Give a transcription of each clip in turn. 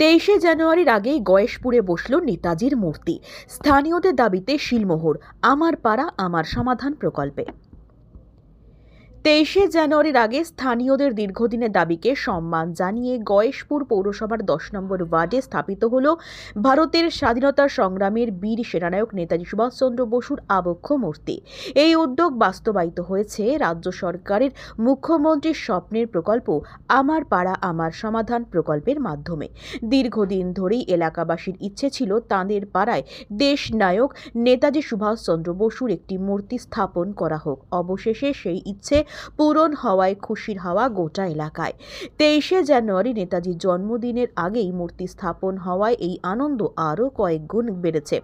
তেইশে জানুয়ারির আগেই গয়েশপুরে বসল নেতাজির মূর্তি। স্থানীয়দের দাবিতে শিলমোহর, আমার পাড়া, আমার সমাধান প্রকল্পে। তেইশে জানুয়ারির আগে স্থানীয়দের দীর্ঘদিনের দাবিকে সম্মান জানিয়ে গয়েশপুর পৌরসভার দশ নম্বর ওয়ার্ডে স্থাপিত হল ভারতের স্বাধীনতা সংগ্রামের বীর সেনানায়ক নেতাজি সুভাষচন্দ্র বসুর আবক্ষ মূর্তি। এই উদ্যোগ বাস্তবায়িত হয়েছে রাজ্য সরকারের মুখ্যমন্ত্রীর স্বপ্নের প্রকল্প আমার পাড়া আমার সমাধান প্রকল্পের মাধ্যমে। দীর্ঘদিন ধরেই এলাকাবাসীর ইচ্ছে ছিল তাঁদের পাড়ায় দেশ নায়ক নেতাজি সুভাষচন্দ্র বসুর একটি মূর্তি স্থাপন করা হোক। অবশেষে সেই ইচ্ছে পূরণ হওয়ায় খুশির হাওয়া গোটা এলাকায়। তেইশে জানুয়ারি নেতাজির জন্মদিনের আগেই মূর্তি স্থাপন হওয়ায় এই আনন্দ আরও কয়েক গুণ বেড়েছে।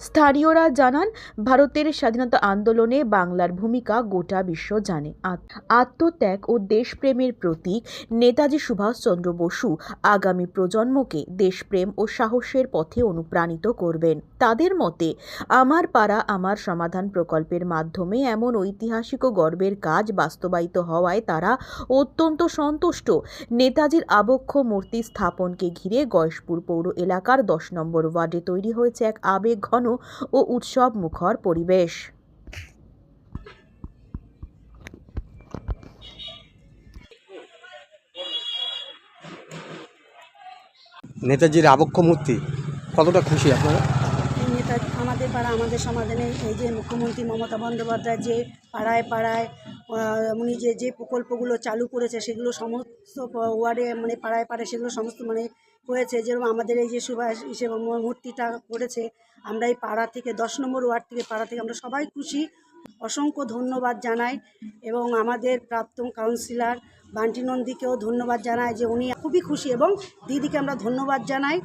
স্থানীয়রা জানান, ভারতের স্বাধীনতা আন্দোলনে বাংলার ভূমিকা গোটা বিশ্ব জানে। আত- আত্মত্যাগ ও দেশপ্রেমের প্রতীক নেতাজি সুভাষচন্দ্র বসু আগামী প্রজন্মকে দেশপ্রেম ও সাহসের পথে অনুপ্রাণিত করবেন। তাদের মতে, আমার পাড়া আমার সমাধান প্রকল্পের মাধ্যমে এমন ঐতিহাসিক ও গর্বের কাজ বাস্তবায়িত হওয়ায় তারা অত্যন্ত সন্তুষ্ট। নেতাজির আবক্ষ মূর্তি স্থাপনকে ঘিরে গয়েশপুর পৌর এলাকার দশ নম্বর ওয়ার্ডে তৈরি হয়েছে এক আবেগ ঘন ও উৎসব মুখর পরিবেশ। নেতাজির আবক্ষ মূর্তি কতটা খুশি আপনারা? আমাদের পাড়া, আমাদের সমাধানে এই যে মুখ্যমন্ত্রী মমতা বন্দ্যোপাধ্যায় যে পাড়ায় পাড়ায় উনি যে যে প্রকল্পগুলো চালু করেছে, সেগুলো সমস্ত ওয়ার্ডে মানে পাড়ায় পাড়ায় সেগুলো সমস্ত মানে হয়েছে। যেরকম আমাদের এই যে সুভাষ হিসেবে মূর্তিটা করেছে, আমরা এই পাড়া থেকে, দশ নম্বর ওয়ার্ড থেকে পাড়া থেকে আমরা সবাই খুশি। অসংখ্য ধন্যবাদ জানাই এবং আমাদের প্রাক্তন কাউন্সিলর বান্টি নন্দীকেও ধন্যবাদ জানাই যে উনি খুবই খুশি এবং দিদিকে আমরা ধন্যবাদ জানাই।